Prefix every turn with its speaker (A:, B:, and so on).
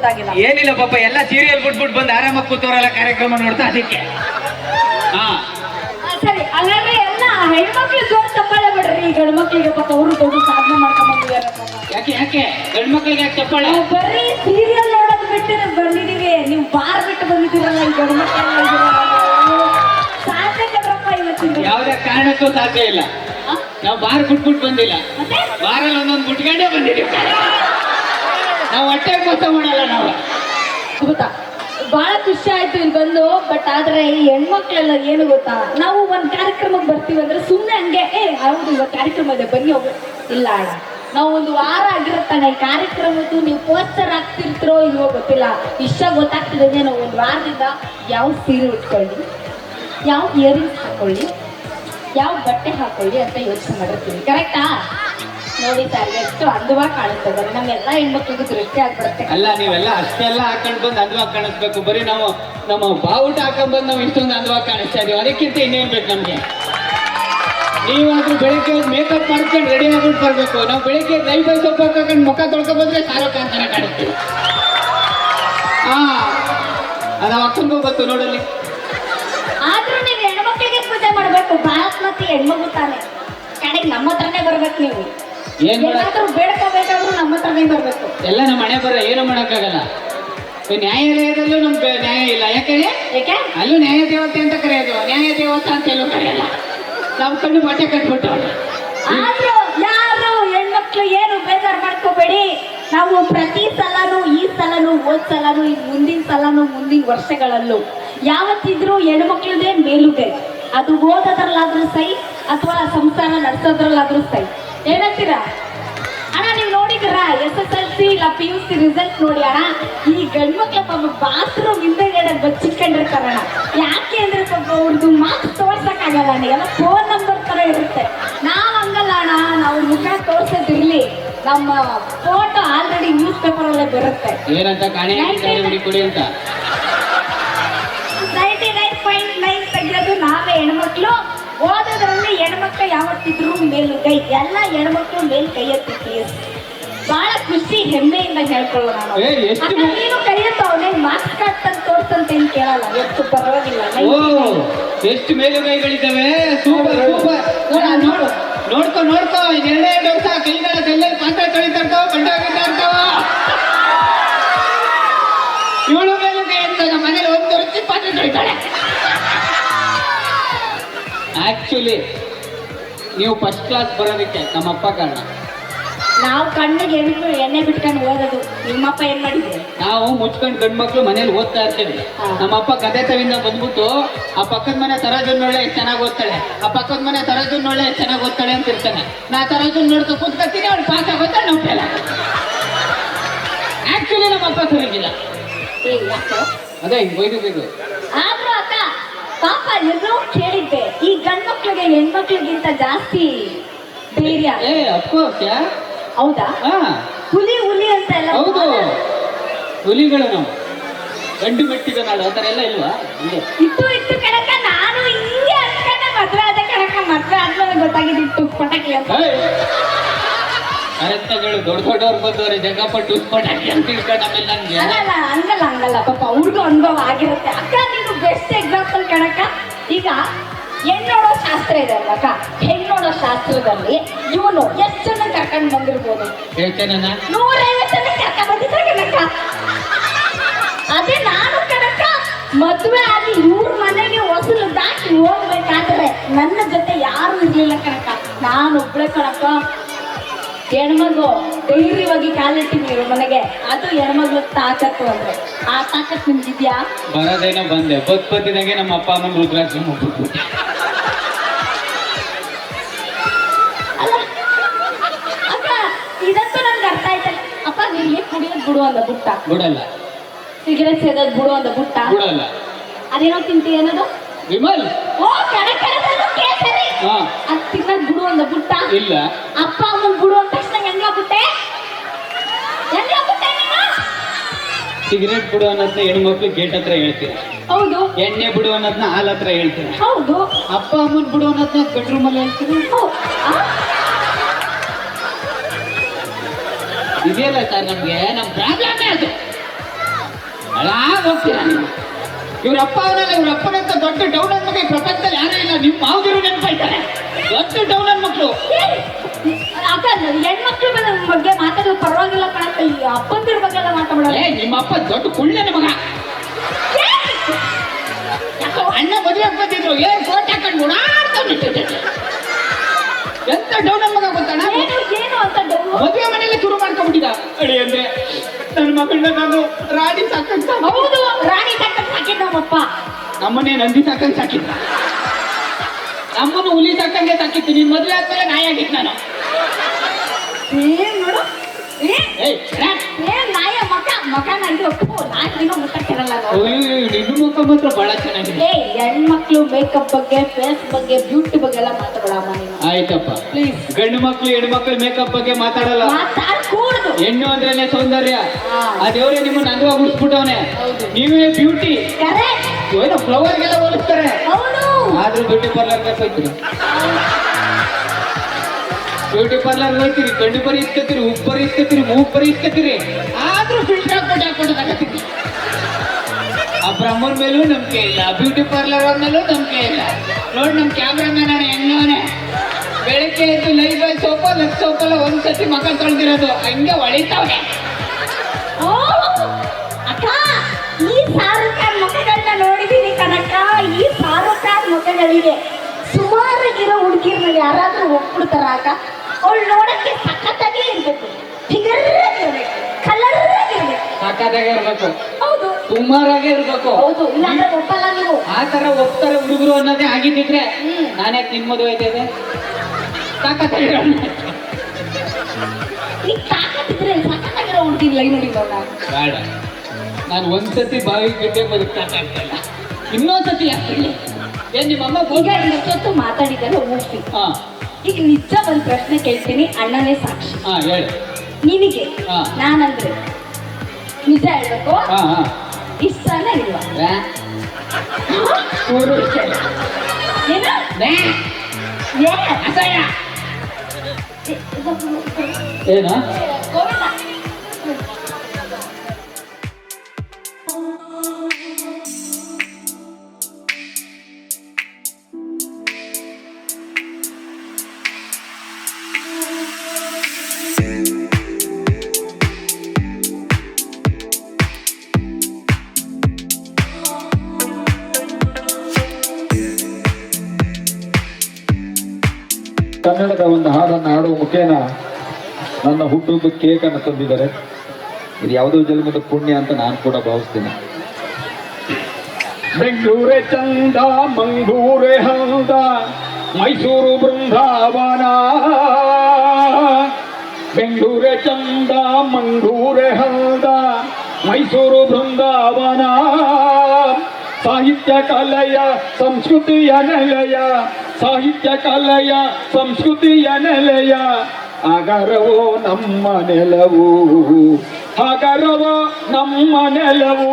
A: ಗೊತ್ತಾಗಿಲ್ಲ
B: ಏನಿಲ್ಲ ಪಾಪ ಎಲ್ಲ ಸೀರಿಯಲ್ ಬಿಟ್ಬಿಟ್ಟು ಬಂದು ಆರಾಮಾಗಿ ಕೂತವರೆಲ್ಲ ಕಾರ್ಯಕ್ರಮ ನೋಡ್ತಾ ಅದಕ್ಕೆ. ಹಾ.
A: ಸರಿ ಹಾಗಾದ್ರೆ ಎಲ್ಲ ಹೆಣ್ಮಕ್ಳು ಜೋರ್ ತಪ್ಪಾಳೆ ಬಿಡ್ರಿ ಈ ಗಂಡು ಮಕ್ಳಿಗೆ ಪಾಪ ಅವರು ದೊಡ್ಡ ಸಾಧನೆ ಮಾಡ್ಕೊಂಡು ಬಂದಿದ್ದಾರೆ
B: ಯಾಕೆ ಯಾಕೆ? ಗಂಡು ಯಾಕೆ ಚಪ್ಪಾಳೆ
A: ನಾವು ಬರೀ ಸೀರಿಯಲ್ ನೋಡೋದು ಬಿಟ್ಟು ಬಂದಿದೀವಿ. ನೀವು ಬಾರ್ ಬಿಟ್ಟು ಬಂದಿದ್ದೀರಲ್ಲ ಈ ಗಂಡು ಮಕ್ಕಳೆಲ್ಲ. ಸಾಧ್ಯ ಕಣ್ರಪ್ಪ ಇವತ್ತಿನ
B: ಯಾವುದೇ ಕಾರಣಕ್ಕೂ ಸಾಧ್ಯ ಇಲ್ಲ. ನಾವು ಬಾರ್ ಬಿಟ್ಬಿಟ್ಟು ಬಂದಿಲ್ಲ. ಬಾರಲ್ಲಿ ಒಂದೊಂದು ಬಿಟ್ಕೊಂಡೇ ಬಂದಿದ್ದೀವಿ. ನಾವು ಹೊಟ್ಟೆ ಮೋಸ ಮಾಡಲ್ಲ ನಾವು.
A: ಗೊತ್ತಾ ಬಹಳ ಖುಷಿ ಆಯ್ತು ಇಲ್ಲಿ ಬಂದು ಬಟ್ ಆದ್ರೆ ಈ ಹೆಣ್ಮಕ್ಳೆಲ್ಲ ಏನು ಗೊತ್ತಾ? ನಾವು ಒಂದ್ ಕಾರ್ಯಕ್ರಮಕ್ಕೆ ಬರ್ತೀವಿ ಅಂದ್ರೆ ಸುಮ್ಮನೆ ಹಂಗೆ, ಏ, ಹೌದು ಇವತ್ತು ಕಾರ್ಯಕ್ರಮ ಇದೆ ಬನ್ನಿ ಹೋಗ ಇಲ್ಲ ಅಣ್ಣ. ನಾವು ಒಂದು ವಾರ ಆಗಿರುತ್ತಾನೆ ಈ ಕಾರ್ಯಕ್ರಮದ್ದು ನೀವು ಪೋಸ್ಟರ್ ಆಗ್ತಿರ್ತಿರೋ ಇಲ್ವೋ ಗೊತ್ತಿಲ್ಲ. ಇಷ್ಟ ಗೊತ್ತಾಗ್ತಿದೆ ನಾವು ಒಂದು ವಾರದಿಂದ ಯಾವ ಸೀರೆ ಉಟ್ಕೊಳ್ಳಿ, ಯಾವ ಇಯರಿಂಗ್ಸ್ ಹಾಕೊಳ್ಳಿ, ಯಾವ ಬಟ್ಟೆ ಹಾಕೊಳ್ಳಿ ಅಂತ ಯೋಚನೆ ಮಾಡಿರ್ತೀವಿ. ಕರೆಕ್ಟಾ ನೋಡಿ ಸರ್ ಎಷ್ಟು ಅಂದವಾಗಿ ಕಾಣಿಸ್ತದೆ ನಮ್ಮೆಲ್ಲ ಹೆಣ್ಮಕ್ಳಿಗೂ ದೃಷ್ಟಿ ಆಗ್ಬಿಡುತ್ತೆ.
B: ಅಲ್ಲ ನೀವೆಲ್ಲ ಅಷ್ಟೆಲ್ಲ ಹಾಕೊಂಡ್ ಬಂದು ಅಂದವಾಗಿ ಕಾಣಿಸ್ಬೇಕು. ಬರೀ ನಾವು ನಮ್ಮ ಬಾವುಟ ಹಾಕೊಂಡ್ ಬಂದು ನಾವು ಇಷ್ಟೊಂದು ಅಂದವಾಗಿ ಕಾಣಿಸ್ತಾ ಇದೀವಿ. ಅದಕ್ಕಿಂತ ಇನ್ನೇನ್ ಬೇಕು ನಮ್ಗೆ? ನೀವಾದ್ರೂ ಬೆಳಿಗ್ಗೆ ಮೇಕಪ್ ಮಾಡ್ಕೊಂಡು ರೆಡಿ ಆಗ್ಬಿಟ್ಟು ಬರ್ಬೇಕು. ನಾವು ಬೆಳಿಗ್ಗೆ ಕೈ ಬೈ ಸೊಪ್ಪು ಹಾಕೊಂಡು ಮುಖ ತೊಳ್ಕೊ ಬಂದ್ರೆ ಶಾರುಖ್ ಖಾನ್ ತರ ಕಾಣಿಸ್ತೀವಿ. ಹಾ ಅದು ಅಕ್ಕನ್ಗೂ ಗೊತ್ತು ನೋಡಲ್ಲಿ.
A: ಆದ್ರೂ ನೀವು ಹೆಣ್ಮಕ್ಳಿಗೆ ಪೂಜೆ ಮಾಡ್ಬೇಕು. ಭಾರತ್ ಮತ್ತೆ ಹೆಣ್ಮಗು ತಾನೆ. ಕಡೆಗೆ ನಮ್ಮ ಹತ್ರನೇ ಬರ್ಬೇಕು ನೀವು.
B: ಏನ್
A: ಬೇಡ್ಕೋಬೇಕಾದ್ರೂ ನಮ್ಮ ಹತ್ರನೇ ಬರ್ಬೇಕು.
B: ಎಲ್ಲ ನಮ್ಮ ಮನೆ ಬರ ಏನು ಮಾಡೋಕ್ಕಾಗಲ್ಲ. ನ್ಯಾಯಾಲಯದಲ್ಲೂ ನಮ್ಗೆ ನ್ಯಾಯ ಇಲ್ಲ. ಯಾಕಂದ್ರೆ
A: ಯಾಕೆ
B: ಅಲ್ಲೂ ನ್ಯಾಯ ದೇವತೆ ಅಂತ ಕರೆಯೋದು. ನ್ಯಾಯ ದೇವತೆ ಅಂತ ಎಲ್ಲೂ ಕರೆಯಲ್ಲ. ನಾವು ಕಣ್ಣು ಬಟ್ಟೆ ಕಟ್ಬಿಟ್ಟು.
A: ಆದ್ರೂ ಯಾರು ಹೆಣ್ಮಕ್ಳು ಏನು ಬೇಜಾರು ಮಾಡ್ಕೋಬೇಡಿ. ನಾವು ಪ್ರತಿ ಸಲನೂ ಈ ಸಲನೂ ಹೋದ್ ಸಲನೂ ಈ ಮುಂದಿನ ಸಲನೂ ಮುಂದಿನ ವರ್ಷಗಳಲ್ಲೂ ಯಾವತ್ತಿದ್ರೂ ಹೆಣ್ಮಕ್ಳದೇ ಮೇಲುಗೈ. ಅದು ಓದೋದ್ರಲ್ಲಾದ್ರೂ ಸೈ ಅಥವಾ ಸಂಸಾರ ನಡೆಸೋದ್ರಲ್ಲಾದ್ರೂ ಸೈ. ಏನಂತೀರಾ? ಅಣ್ಣ ನೀವು ನೋಡಿದ್ರ ಎಸ್ ಎಸ್ ಎಲ್ ಸಿ ಇಲ್ಲ ಪಿ ಯು ಸಿ ರಿಸಲ್ಟ್ ನೋಡಿ ಅಣ್ಣ. ಈ ಗಂಡು ಮಕ್ಳ ಪಾಪ ಬಾತ್ರೂಮ್ ಹಿಂದೆಗಡೆ ಬಚ್ಚಿಕೊಂಡಿರ್ತಾರಣ ಯಾಕೆ ಅಂದ್ರೆ ಪಾಪ ಅವ್ರದ್ದು ಮಾರ್ಕ್ಸ್ ತೋರ್ಸಕ್ಕಾಗಲ್ಲ ಅಣ್ಣ. ಎಲ್ಲ ಫೋನ್ ನಂಬರ್ ತರ ಇರುತ್ತೆ. ನಾವು ಹಂಗಲ್ಲ ಅಣ್ಣ. ನಾವು ಮುಖ ತೋರ್ಸೋದಿರ್ಲಿ. ನಮ್ಮ ಫೋಟೋ ಆಲ್ರೆಡಿ ನ್ಯೂಸ್ ಪೇಪರ್ ಅಲ್ಲೇ ಬರುತ್ತೆ.
B: ಏನಂತ ಕಾಣೆ? ಅಂತ.
A: ನೈಂಟಿ ನೈನ್ ಪಾಯಿಂಟ್ ನೈನ್ ತೆಗೆಯೋದು ನಾವೇ ಹೆಣ್ಮಕ್ಳು. ಓದೋದ್ರಲ್ಲಿ ಹೆಣ್ಮಕ್ಳು ಯಾವತ್ತಿದ್ರು ಮೇಲು ಕೈ ಎಲ್ಲ ಹೆಣ್ಮಕ್ಳು ಮೇಲ್ ಕೈ ಎತ್ತಿ ಬಹಳ ಖುಷಿ ಹೆಮ್ಮೆಯಿಂದ ಹೇಳ್ಕೊಳ್ಳೋಣ ನಾವು.
B: ಏ, ಎಷ್ಟು
A: ಅಕ್ಕ, ನೀನು ಮಾಸ್ಕ್ ತಂದು ತೋರ್ಸಂತ ಏನ್ ಕೇಳಲ್ಲ. ಎಷ್ಟು ಪರವಾಗಿಲ್ಲ
B: ಓ ಎಷ್ಟು ಮೇಲುಗೈಗಳಿದ್ದಾವೆ ಸೂಪರ್ ಸೂಪರ್. ನೋಡ ನೋಡು. ನೋಡ್ಕೊ ನೋಡ್ಕೊ. ಇನ್ನೆರಡೇ ದಿವಸ ಕೈಗಳ ಕೈಯಲ್ಲಿ ಪಾತ್ರ ತೊಳಿತಾ ಇರ್ತಾವ ಬಂಡೆ ಹೋಗಿತಾ ಇರ್ತಾವ ಇವಳು ಮೇಲುಗೈ ಅಂತ ನಮ್ಮ ಮನೇಲಿ ಒಂದು ವರ್ಷ ಪಾತ್ರೆ ತೊಳಿತಾಳೆ. ಆಕ್ಚುಲಿ ನೀವು ಫಸ್ಟ್ ಕ್ಲಾಸ್ ಬರೋದಕ್ಕೆ ನಮ್ಮಪ್ಪ ಕಾರಣ.
A: ನಾವು ಕಣ್ಣಿಗೆ ಎಣ್ಣೆ ಎಣ್ಣೆ ಬಿಟ್ಕೊಂಡು ಓದೋದು ನಿಮ್ಮಪ್ಪ ಏನ್ ಮಾಡಿದ್ರು?
B: ನಾವು ಮುಚ್ಕೊಂಡು ಗಂಡು ಮಕ್ಳು ಮನೇಲಿ ಓದ್ತಾ ಇರ್ತೀವಿ. ನಮ್ಮಪ್ಪ ಕತೆ ತವಿಂದ ಬಂದ್ಬಿಟ್ಟು ಆ ಪಕ್ಕದ ಮನೆ ತರಾಜುನ್ನೊಳ್ಳೆ ನೋಳೆ ಚೆನ್ನಾಗಿ ಓದ್ತಾಳೆ. ಆ ಪಕ್ಕದ ಮನೆ ತರಾಜುನ್ನೊಳ್ಳೆ ನೋಳೆ ಚೆನ್ನಾಗಿ ಓದ್ತಾಳೆ ಅಂತ ಇರ್ತಾನೆ. ನಾ ತರಾಜುನ್ ನೋಡ್ತಾ ಕೂತ್ಕೊತೀನಿ ಅವ್ಳು ಪಾಸ್ ಆಗೋತಾ ನಾವು ಫೇಲ್ ಆಕ್ಚುಲಿ ನಮ್ಮಪ್ಪ ಸರಿಗಿಲ್ಲ. ಅದೇ ಹಿಂಗ್ ಬೈದು ಬೈದು
A: ಆದ್ರೂ ಪಾಪ ಎಲ್ಲೋ ಕೇಳಿದ್ದೆ. ಈ ಗಂಡ್ಮಕ್ಳಿಗೆ ಹೆಣ್ಮಕ್ಳಿಗಿಂತ ಜಾಸ್ತಿ ಧೈರ್ಯ.
B: ಏ ಅಫ್ಕೋರ್ಸ್ ಯಾ?
A: ಹೌದಾ?
B: ಹಾ.
A: ಹುಲಿ ಹುಲಿ ಅಂತ ಎಲ್ಲ
B: ಹೌದು. ಹುಲಿಗಳು ನಾವು. ಗಂಡು ಮೆಟ್ಟಿದ ನಾಡು ಆ ಥರ ಎಲ್ಲ ಇಲ್ವಾ?
A: ಇತ್ತು ಇತ್ತು ಕಣಕ ನಾನು ಹಿಂಗೆ ಅನ್ಕೊಂಡೆ ಮದ್ವೆ ಆದ ಕಣಕ ಮದ್ವೆ ಆದ್ಮೇಲೆ ಗೊತ್ತಾಗಿದೆ ಇಟ್ಟು ಪಟಾಕಿ ಅಂತ
B: ಕರೆಕ್ಟಾಗಳು ದೊಡ್ಡ ದೊಡ್ಡವ್ರು ಬಂದವ್ರೆ ಜಗಪಟ್ಟು ಪಟಾಕಿ ಅಂತ ತಿಳ್ಕೊಂಡು ಆಮೇಲೆ ಅಲ್ಲ
A: ಅಲ್ಲ ಹಂಗಲ್ಲ ಹಂಗಲ್ಲ ಪಾಪ ಅವ್ರಿಗೂ ಅನುಭವ ಆಗಿರುತ್ತೆ. ಅಕ್ಕ ನೀನು ಬೆಸ್ಟ್ ಎಕ್ಸಾಂಪಲ್ ಕಣಕ ಈಗ ಹೆಣ್ಣೋಡೋ ಶಾಸ್ತ್ರ ಇದೆ ಅಲ್ವಾ ಅಕ್ಕ? ಹೆಣ್ಣೋಡೋ ಶಾಸ್ತ್ರದಲ್ಲಿ ಇವನು ಎಷ್ಟು ಜನ ಕರ್ಕೊಂಡು ಬಂದಿರ್ಬೋದು?
B: ಹೇಳ್ತೇನ
A: ನೂರೈವತ್ತು ಜನ ಕರ್ಕೊಂಡ್ ಬಂದಿದ್ರೆ ಅದೇ ನಾನು ಕಣಕ ಮದುವೆ ಆಗಿ ಇವ್ರ ಮನೆಗೆ ಹೊಸಲು ದಾಟಿ ಹೋಗ್ಬೇಕಾದ್ರೆ ನನ್ನ ಜೊತೆ ಯಾರು ಇರ್ಲಿಲ್ಲ ಕಣಕ್ಕ. ನಾನು ಒಬ್ಳೆ ಕಣಕ ಹೆಣ್ಮಗು ಧೈರ್ಯವಾಗಿ ಕಾಲಿಟ್ಟಿನಿ ನೀವು ಮನೆಗೆ. ಅದು ಹೆಣ್ಮಗ್ಳು ತಾಕತ್ತು ಅಂದ್ರೆ. ಆ ತಾಕತ್ ನಿಮ್ಗಿದ್ಯಾ?
B: ಬರೋದೇನೋ ಬಂದೆ. ಬದ್ದಿನಾಗೆ ನಮ್ಮ ಅಪ್ಪ ಅಮ್ಮ ರುದ್ರಾಕ್ಷ
A: ಅಕ್ಕ ಇದಂತೂ ನನ್ಗೆ ಅರ್ಥ ಆಯ್ತಲ್ಲ? ಅಪ್ಪ ನೀರಿಗೆ ಕುಡಿಯೋದು ಬಿಡು ಅಂದ ಬುಟ್ಟ?
B: ಬಿಡಲ್ಲ.
A: ಸಿಗರೇಟ್ ಸೇದೋದು ಬಿಡು ಅಂದ ಬುಟ್ಟ?
B: ಬಿಡಲ್ಲ.
A: ಅದೇನೋ ತಿಂತಿ ಏನದು
B: ವಿಮಲ್.
A: ಓ ಕಡೆ ಕಡೆ ಕೇಸರಿ
B: ಹಾ.
A: ಅದ್ ತಿನ್ನಕ್ ಬಿಡು ಅಂದ ಬುಟ್ಟ?
B: ಇಲ್ಲ.
A: ಅಪ್ಪ ಅಮ್ಮನ್
B: ಸಿಗರೇಟ್ ಬಿಡು ಅನ್ನೋದನ್ನ ಹೆಣ್ಮಕ್ಳು ಗೇಟ್ ಹತ್ರ ಹೇಳ್ತೀರ?
A: ಹೌದು.
B: ಎಣ್ಣೆ ಬಿಡು ಅನ್ನೋದನ್ನ ಹಾಲ್ ಹತ್ರ ಹೇಳ್ತೀರ?
A: ಹೌದು.
B: ಅಪ್ಪ ಅಮ್ಮನ್ ಬಿಡು ಅನ್ನೋದನ್ನ ಬೆಡ್ರೂಮ್ ಅಲ್ಲಿ ಹೇಳ್ತೀರ? ಇದೆಯಲ್ಲ ಸರ್ ನಮ್ಗೆ? ನಮ್ ಪ್ರಾಬ್ಲಮ್ ಅದು. ಹಾಳಾಗ್ ಹೋಗ್ತೀರಾ ನೀವು? ಇವ್ರ ಅಪ್ಪ ಅವರಲ್ಲ ಇವ್ರ ಅಪ್ಪನಂತ ದೊಡ್ಡ ಡೌನ್ ಮಗ ಈ ಪ್ರಪಂಚದಲ್ಲಿ ಯಾರೇ ಇಲ್ಲ. ನಿಮ್ಮ ಮಾವದಿರು ನೆನಪಾಯ್ತಾರೆ ದೊಡ್ಡ ಡೌನ್ ಮಕ್ಕಳು
A: ಅಕ್ಕ ಹೆಣ್ಮಕ್ಳ ಬಗ್ಗೆ ಮಾತಾಡೋದು ಪರವಾಗಿಲ್ಲ ಕಣಕ್ಕ ಈ ಅಪ್ಪಂದಿರ ಬಗ್ಗೆ ಎಲ್ಲ ಮಾತಾಡೋಣ.
B: ಏ ನಿಮ್ಮ ಅಪ್ಪ ದೊಡ್ಡ ಕುಳ್ಳೆ ಮಗ. ಅಣ್ಣ ಮದುವೆ ಬಂದಿದ್ರು ಏನ್ ಕೋಟ್ ಹಾಕೊಂಡು ಓಡಾಡ್ತಾ ನಿಂತಿದ್ದೆ. ಎಂತ ಡೌನ್ ಮಗ ಗೊತ್ತಣ್ಣ?
A: ಏನು ಏನು ಅಂತ ಡೌನು
B: ಮದುವೆ ಮನೆಯಲ್ಲೇ ಶುರು ಮಾಡ್ಕೊಂಡ್ಬಿಟ್ಟಿದ ಅಡಿ ಅಂದ್ರೆ ನನ್ನ ಮಗಳನ್ನ ನಾನು ರಾಣಿ ಸಾಕಂತ.
A: ಹೌದು ರಾಣಿ ಸಾಕಂತ ಸಾಕಿದ್ದ ನಮ್ಮಪ್ಪ
B: ನಮ್ಮನ್ನೇ ನಂದಿ ಸಾಕಂತ ಸಾಕಿದ್ದ. ನಮ್ಮನ್ನು ಹುಲಿ ಸಾಕಂಗೆ ಸಾಕಿತ್ತು. ನಿನ್ ಮದುವೆ ಆದ್ಮೇಲೆ ನಾಯಿ ಆಗಿತ್ತು ನಾನು.
A: ಏನ್ ನೋಡು! ಏನ್ ನಾಯ ಮಕ ಮಕನ ಇದು ಅಪ್ಪು ನಾಲ್ಕು ದಿನ ಮುಟ್ಟಕ್ಕಿರಲ್ಲ ನಾವು
B: ಅಯ್ಯೋ, ನಿನ್ನ ಮುಖ ಮಾತ್ರ ಬಹಳ ಚೆನ್ನಾಗಿದೆ.
A: ಏ ಹೆಣ್ಮಕ್ಳು ಮೇಕಪ್ ಬಗ್ಗೆ ಫೇಸ್ ಬಗ್ಗೆ ಬ್ಯೂಟಿ ಬಗ್ಗೆ ಎಲ್ಲ ಮಾತಾಡಮ್ಮ ನೀನು.
B: ಆಯ್ತಪ್ಪ.
A: ಪ್ಲೀಸ್
B: ಗಂಡು ಮಕ್ಳು ಹೆಣ್ಮಕ್ಳು ಮೇಕಪ್ ಬಗ್ಗೆ ಮಾತಾಡಲ್ಲ.
A: ಮಾತಾಡ್ಕೂಡ್ದು.
B: ಹೆಣ್ಣು ಅಂದ್ರೆ ಸೌಂದರ್ಯ. ಆ ದೇವ್ರೆ ನಿಮ್ಮನ್ನ ಅಂದವಾಗಿ ಉಳಿಸ್ಬಿಟ್ಟವನೆ ನೀವೇ ಬ್ಯೂಟಿ ಏನೋ ಫ್ಲವರ್ಗೆಲ್ಲ ಹೋಲಿಸ್ತಾರೆ. ಆದ್ರೂ ಬ್ಯೂಟಿ ಪಾರ್ಲರ್ ಹೋಯ್ತೀರಿ ಬ್ಯೂಟಿ ಪಾರ್ಲರ್ ಹೋಯ್ತೀರಿ ಕಣ್ಣು ಬರಿ ಇಸ್ಕೊತೀರಿ ಉಪ್ಪು ಬರಿ ಇಸ್ಕೊತೀರಿ ಮೂಗ್ ಬರಿ ಇಸ್ಕೊತೀರಿ ಆದ್ರೂ ಫಿಲ್ಟರ್ ಕೊಟ್ಟು ಹಾಕ್ಬಿಟ್ಟು ತಗೋತೀರಿ. ಆ ಬ್ರಹ್ಮನ್ ಮೇಲೂ ನಂಬಿಕೆ ಇಲ್ಲ ಬ್ಯೂಟಿ ಪಾರ್ಲರ್ ಮೇಲೂ ನಂಬಿಕೆ ಇಲ್ಲ. ನೋಡಿ ನಮ್ ಕ್ಯಾಮ್ರಾಮನ್ ಅಣ್ಣ ಹೆಂಗವನೆ ಬೆಳಿಗ್ಗೆ ಎದ್ದು ಲೈ ಬೈ ಸೋಪ, ಲಕ್ ಸೋಪಲ್ಲ ಒಂದ್ ಸತಿ ಮಕ ತೊಳ್ದಿರೋದು, ಹಂಗೆ
A: ಒಳಿತಾವೆ ಅಕ್ಕ, ಈ ಸಾರು ಖಾನ್ ಮುಖಗಳನ್ನ ನೋಡಿದೀನಿ ಕನಕ ಈ ಸಾರು ಖಾನ್ ಮುಖಗಳಿಗೆ ಸುಮಾರಾಗಿರೋ ಹುಡುಗಿರ್ನ ಯಾರಾದ್ರೂ ಒಪ್ಬಿಡ್ತಾರ ಆಗ ಅವಳು ನೋಡಕ್ಕೆ ಸಖತ್ತಾಗಿ ಇರ್ಬೇಕು. ಫಿಗರ್ ಆಗಿರ್ಬೇಕು ಕಲರ್ ಆಗಿರ್ಬೇಕು
B: ಸಾಕಾದಾಗೆ ಇರ್ಬೇಕು.
A: ಹೌದು.
B: ಸುಮಾರಾಗೆ ಇರ್ಬೇಕು.
A: ಹೌದು ಇಲ್ಲಾಂದ್ರೆ ಒಪ್ಪಲ್ಲ ನೀವು.
B: ಆ ತರ ಒಪ್ತಾರೆ ಹುಡುಗರು ಅನ್ನೋದೇ ಆಗಿದ್ದಿದ್ರೆ ನಾನೇ ನಿನ್ ಮದುವೆ ಆಯ್ತದೆ ಸಾಕಾಗಿರೋ
A: ಈ ತಾಕತ್ತಿದ್ರೆ ಸಖತ್ತಾಗಿರೋ ಹುಡುಗಿರ್ ಲೈನ್ ನೋಡಿದವಳ
B: ಬೇಡ. ನಾನು ಒಂದ್ಸತಿ ಬಾವಿ ಗಿಡ್ಡೆ ಬದುಕಾಗ್ತಾ ಇಲ್ಲ ಇನ್ನೊಂದ್ಸತಿ ಯಾಕಿಲ್ಲ ಏನ್ ನಿಮ್ಮ ಅಮ್ಮ
A: ಮಾತಾಡಿದ್ದಾರೆ ಹೋಗ್ತೀನಿ
B: ಹಾ.
A: ಈಗ ನಿಜ ಒಂದು ಪ್ರಶ್ನೆ ಕೇಳ್ತೀನಿ ಅಣ್ಣನೇ ಸಾಕ್ಷಿ.
B: ಹಾ ಹೇಳಿ.
A: ನಿನಗೆ
B: ಹಾ.
A: ನಾನಂದ್ರೆ ನಿಜ ಹೇಳ್ಬೇಕು?
B: ಹಾ ಹಾ.
A: ಇಷ್ಟನ ಇಲ್ವಾ? ಇಲ್ಲ. ಏನು. ಏ,
B: ಏನು?
C: ಕನ್ನಡದ ಒಂದು ಹಾಡನ್ನು ಹಾಡುವ ಮುಖೇನ ನನ್ನ ಹುಟ್ಟುಹಬ್ಬ ಕೇಕ್ ಅನ್ನು ತಂದಿದ್ದಾರೆ. ಇದು ಯಾವುದೋ ಜನ್ಮದ ಪುಣ್ಯ ಅಂತ ನಾನು ಕೂಡ ಭಾವಿಸ್ತೇನೆ. ಬೆಂಗಳೂರೇ ಚಂದ, ಮಂಗಳೂರೇ ಹಂದ, ಮೈಸೂರು ಬೃಂದಾವನ. ಬೆಂಗಳೂರೇ ಚಂದ, ಮಂಗಳೂರೇ ಹಂದ, ಮೈಸೂರು ಬೃಂದಾವನ. ಸಾಹಿತ್ಯ, ಕಲೆಯ, ಸಂಸ್ಕೃತಿಯ ನೆಲೆಯ ಸಾಹಿತ್ಯ ಕಲೆಯ ಸಂಸ್ಕೃತಿಯ ನೆಲೆಯ ಅಗರವೋ ನಮ್ಮ ನೆಲವು ಅಗರವೋ ನಮ್ಮ ನೆಲವು.